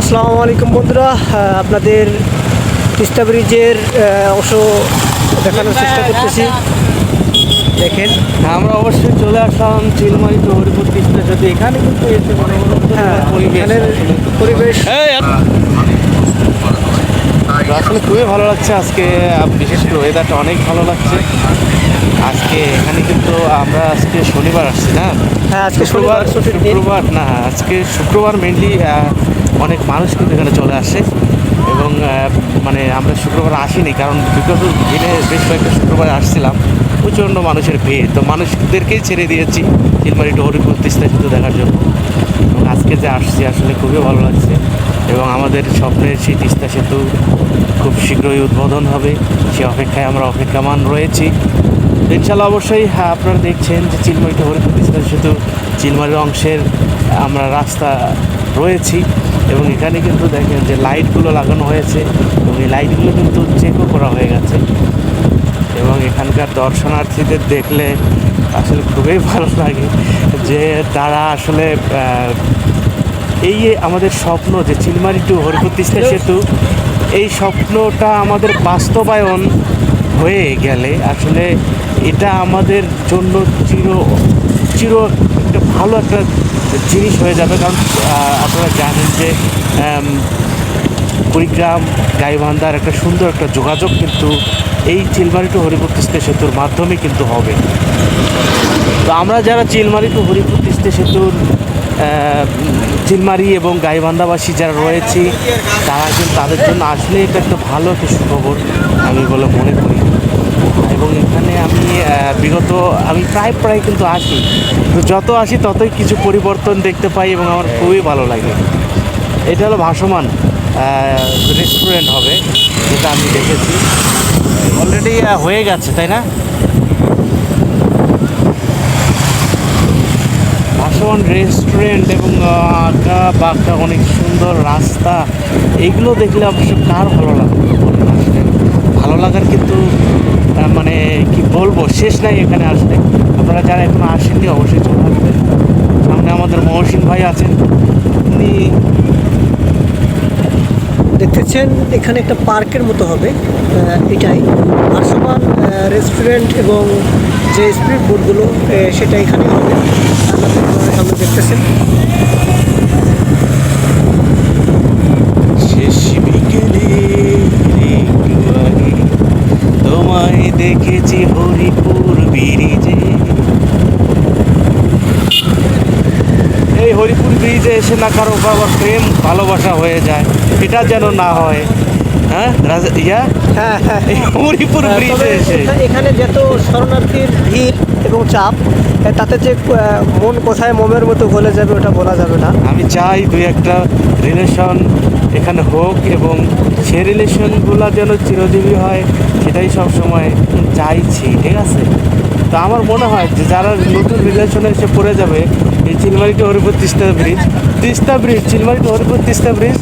আসসালামু আলাইকুম বন্ধুরা আপনাদের তিস্তা ব্রিজের অংশ দেখানোর চেষ্টা করতেছি। দেখেন। আমরা অবশ্যই চলে আসলাম চিলমারি টু হরিপুর তিস্তা যদি এখানে কিন্তু এসে মনে হ্যাঁ পরিবেশ এখানের আসলে খুবই ভালো। লাগছে আজকে বিশেষ করে ওয়েদারটা অনেক ভালো লাগছে। আজকে এখানে কিন্তু আমরা আজকে শনিবার আসছি না? হ্যাঁ আজকে শনিবার শুক্রবার না আজকে শুক্রবার মেনলি অনেক মানুষ কিন্তু এখানে চলে আসে এবং মানে আমরা শুক্রবার আসিনি কারণ বিগত দিনে বেশ কয়েকটা শুক্রবার আসছিলাম প্রচণ্ড মানুষের ভিড়। তো মানুষদেরকেই ছেড়ে দিয়েছি চিলমারি টু হরিপুর তিস্তা সেতু দেখার জন্য। এবং আজকে যে আসছি আসলে খুবই ভালো লাগছে এবং আমাদের স্বপ্নের সেই তিস্তা সেতু খুব শীঘ্রই উদ্বোধন হবে। সে অপেক্ষায় আমরা অপেক্ষামান রয়েছি। ইনশাল্লাহ অবশ্যই হ্যাঁ, আপনারা দেখছেন যে চিলমারিতে হরিপুর তিস্তা সেতু চিলমারির অংশের আমরা রাস্তা রয়েছি। এবং এখানে কিন্তু দেখেন যে লাইটগুলো লাগানো হয়েছে এবং এই লাইটগুলো কিন্তু চেকও করা হয়ে গেছে। এবং এখানকার দর্শনার্থীদের দেখলে আসলে খুবই ভালো লাগে যে তারা আসলে এই আমাদের স্বপ্ন যে চিলমারি টু হরিপুর তিস্তা সেতু, এই স্বপ্নটা আমাদের বাস্তবায়ন হয়ে গেলে আসলে এটা আমাদের জন্য চির চির একটা ভালো একটা জিনিস হয়ে যাবে কারণ আপনারা জানেন যে কুড়িগ্রাম গাইবান্ধার একটা সুন্দর একটা যোগাযোগ কিন্তু এই চিলমারি টু হরিপুর তিস্তা সেতুর মাধ্যমে কিন্তু হবে। তো আমরা যারা চিলমারি টু হরিপুর তিস্তা সেতুর চিলমারি এবং গাইবান্ধাবাসী যারা রয়েছি, তারা কিন্তু তাদের জন্য আসলে এটা একটা ভালো একটা সুখবর আমি বলে মনে করি। এবং এখানে বিগত, আমি প্রায় প্রায় কিন্তু আসি। তো যত আসি ততই কিছু পরিবর্তন দেখতে পাই এবং আমার খুবই ভালো লাগে। এটা হলো ভাসমান রেস্টুরেন্ট হবে, যেটা আমি দেখেছি। অলরেডি হয়ে গেছে, তাই না? ভাসমান রেস্টুরেন্ট এবং আঁকা বাঁকা অনেক সুন্দর রাস্তা, এইগুলো দেখলে অবশ্য কার ভালো লাগবে বলুন আসলে ভালো লাগার কিন্তু আহ, মানে কি বলব শেষ নাই এখানে আসলে আপনারা যারা এখনও আসেননি, অবশ্যই চলে আসবেন। সামনে আমাদের মহসিন ভাই আছেন। উনি দেখতেছেন এখানে একটা পার্কের মতো হবে। এটাই। ভাসমান রেস্টুরেন্ট এবং যে স্পিড বোটগুলো সেটা এখানে হবে। সামনে দেখতেছেন শেষ বিকেলে একটু আগে তোমায় দেখেছি হরিপুর ব্রিজে। এই হরিপুর ব্রিজে এসে না কারও আবার প্রেম ভালোবাসা হয়ে যায়। এটা যেন না হয়। হ্যাঁ রাজা ইয়া? হ্যাঁ হ্যাঁ এই হরিপুর ব্রিজে এসে। এখা- এখানে যত শরণার্থীর ভিড় এবং চাপ তাতে যে মন কোথায় মোমের মতো গলে যাবে ওটা বলা যাবে না। আমি চাই দুই একটা রিলেশন এখানে হোক এবং সে রিলেশনগুলো যেন চিরজীবী হয়, সেটাই সব সময় চাইছি, ঠিক আছে? তো আমার মনে হয় যে যারা নতুন রিলেশনে এসে পড়ে যাবে, এই চিলমারিটি হরিপুর তিস্তা ব্রিজ তিস্তা ব্রিজ, চিলমারিটি হরিপুর তিস্তা ব্রিজ